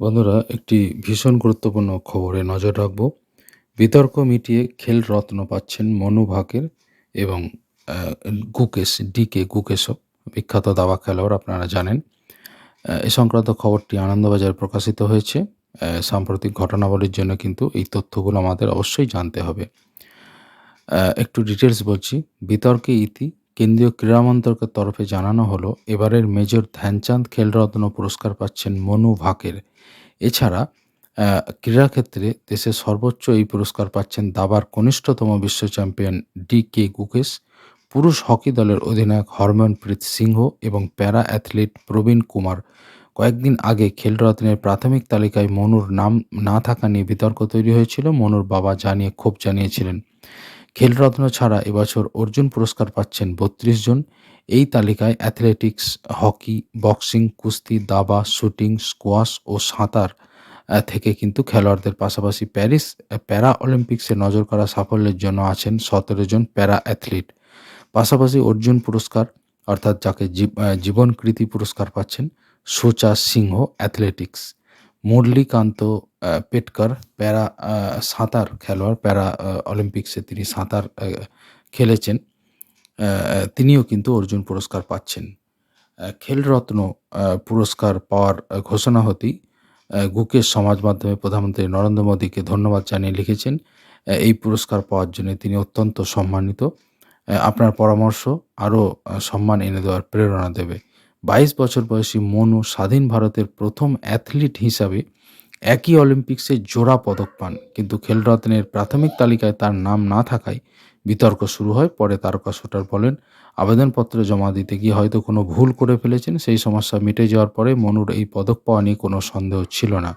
বন্ধুরা, একটি ভীষণ গুরুত্বপূর্ণ খবরে নজর রাখব। বিতর্ক মিটিয়ে খেল রত্ন পাচ্ছেন মনু ভাকের এবং গুকেশ, ডিকে গুকেশও বিখ্যাত দাবা খেলোয়াড় আপনারা জানেন। এ সংক্রান্ত খবরটি আনন্দবাজার প্রকাশিত হয়েছে। সাম্প্রতিক ঘটনাবলীর জন্য কিন্তু এই তথ্যগুলো আমাদের অবশ্যই জানতে হবে। একটু ডিটেলস বলছি। বিতর্কে ইতি কেন্দ্রীয় ক্রীড়া মন্ত্রকের তরফে জানানো হলো, এবারের মেজর ধ্যানচাঁদ খেলরত্ন পুরস্কার পাচ্ছেন মনু ভাকের। এছাড়া ক্রীড়াক্ষেত্রে দেশের সর্বোচ্চ এই পুরস্কার পাচ্ছেন দাবার কনিষ্ঠতম বিশ্ব চ্যাম্পিয়ন ডি কে গুকেশ, পুরুষ হকি দলের অধিনায়ক হরমনপ্রীত সিংহ এবং প্যারা অ্যাথলিট প্রবীণ কুমার। কয়েকদিন আগে খেলরত্নের প্রাথমিক তালিকায় মনুর নাম না থাকা নিয়ে বিতর্ক তৈরি হয়েছিল। মনুর বাবা জানিয়ে ক্ষোভ জানিয়েছিলেন। খেলরত্ন ছাড়া এবছর অর্জুন পুরস্কার পাচ্ছেন বত্রিশ জন। এই তালিকায় অ্যাথলেটিক্স, হকি, বক্সিং, কুস্তি, দাবা, শুটিং, স্কোয়াশ ও সাঁতার থেকে কিন্তু খেলোয়াড়দের পাশাপাশি প্যারিস প্যারা অলিম্পিক্সে নজর করা সাফল্যের জন্য আছেন সতেরো জন প্যারা অ্যাথলিট। পাশাপাশি অর্জুন পুরস্কার, অর্থাৎ যাকে জীব- জীবনকৃতি পুরস্কার পাচ্ছেন সোচা সিংহ অ্যাথলেটিক্স। মুরলীকান্ত পেটকার, প্যারা সাঁতার খেলোয়াড়, প্যারা অলিম্পিক্সে তিনি সাঁতার খেলেছেন। তিনিও কিন্তু অর্জুন পুরস্কার পাচ্ছেন। খেলরত্ন পুরস্কার পাওয়ার ঘোষণা হতেই গুকেশ সমাজ মাধ্যমে প্রধানমন্ত্রী নরেন্দ্র মোদীকে ধন্যবাদ জানিয়ে লিখেছেন এই পুরস্কার পাওয়ার জন্য তিনি অত্যন্ত সম্মানিত। আপনার পরামর্শ আরও সম্মান এনে দেওয়ার প্রেরণা দেবে। বাইশ বছর বয়সী মনু স্বাধীন ভারতের প্রথম অ্যাথলিট হিসাবে একই অলিম্পিক্সে জোড়া পদক পান। কিন্তু খেলরত্নের প্রাথমিক তালিকায় তার নাম না থাকায় বিতর্ক শুরু হয়। পরে তারকা শুটার বলেন, আবেদনপত্র জমা দিতে গিয়ে হয়তো কোনো ভুল করে ফেলেছেন। সেই সমস্যা মিটে যাওয়ার পরে মনুর এই পদক পাওয়া নিয়ে কোনো সন্দেহ ছিল না।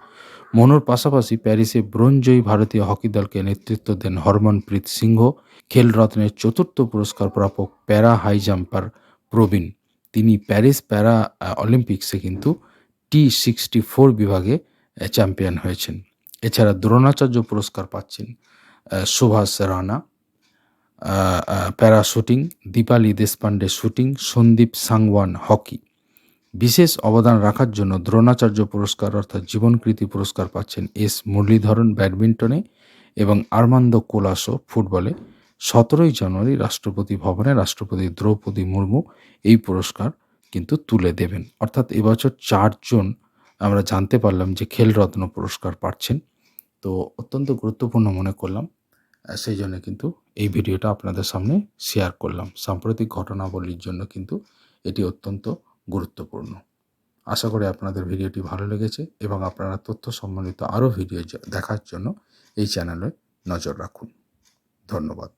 মনুর পাশাপাশি প্যারিসে ব্রোঞ্জয়ী ভারতীয় হকি দলকে নেতৃত্ব দেন হরমনপ্রীত সিংহ। খেলরত্নের চতুর্থ পুরস্কার প্রাপক প্যারা হাই জাম্পার প্রবীণ। তিনি প্যারিস প্যারা অলিম্পিক্সে কিন্তু টি সিক্সটি ফোর বিভাগে চ্যাম্পিয়ন হয়েছেন। এছাড়া দ্রোণাচার্য পুরস্কার পাচ্ছেন Subhash Rana para shooting, Deepali Deshpande shooting, Sandeep Sangwan hockey. বিশেষ অবদান রাখার জন্য দ্রোণাচার্য পুরস্কার অর্থাৎ জীবনকৃতি পুরস্কার পাচ্ছেন এস মুরলীধরন ব্যাডমিন্টনে এবং আর্মান্দ কোলাসো ফুটবলে। সতেরোই জানুয়ারি রাষ্ট্রপতি ভবনে রাষ্ট্রপতি দ্রৌপদী মুর্মু এই পুরস্কার কিন্তু তুলে দেবেন। অর্থাৎ এবছর চারজন আমরা জানতে পারলাম যে খেলরত্ন পুরস্কার পাচ্ছেন। তো অত্যন্ত গুরুত্বপূর্ণ মনে করলাম। সেই জন্য কিন্তু এই ভিডিওটা আপনাদের সামনে শেয়ার করলাম। সাম্প্রতিক ঘটনাবলীর জন্য কিন্তু এটি অত্যন্ত গুরুত্বপূর্ণ। আশা করি আপনাদের ভিডিওটি ভালো লেগেছে এবং আপনারা তথ্য সম্বন্ধিত আরও ভিডিও দেখার জন্য এই চ্যানেলে নজর রাখুন। ধন্যবাদ।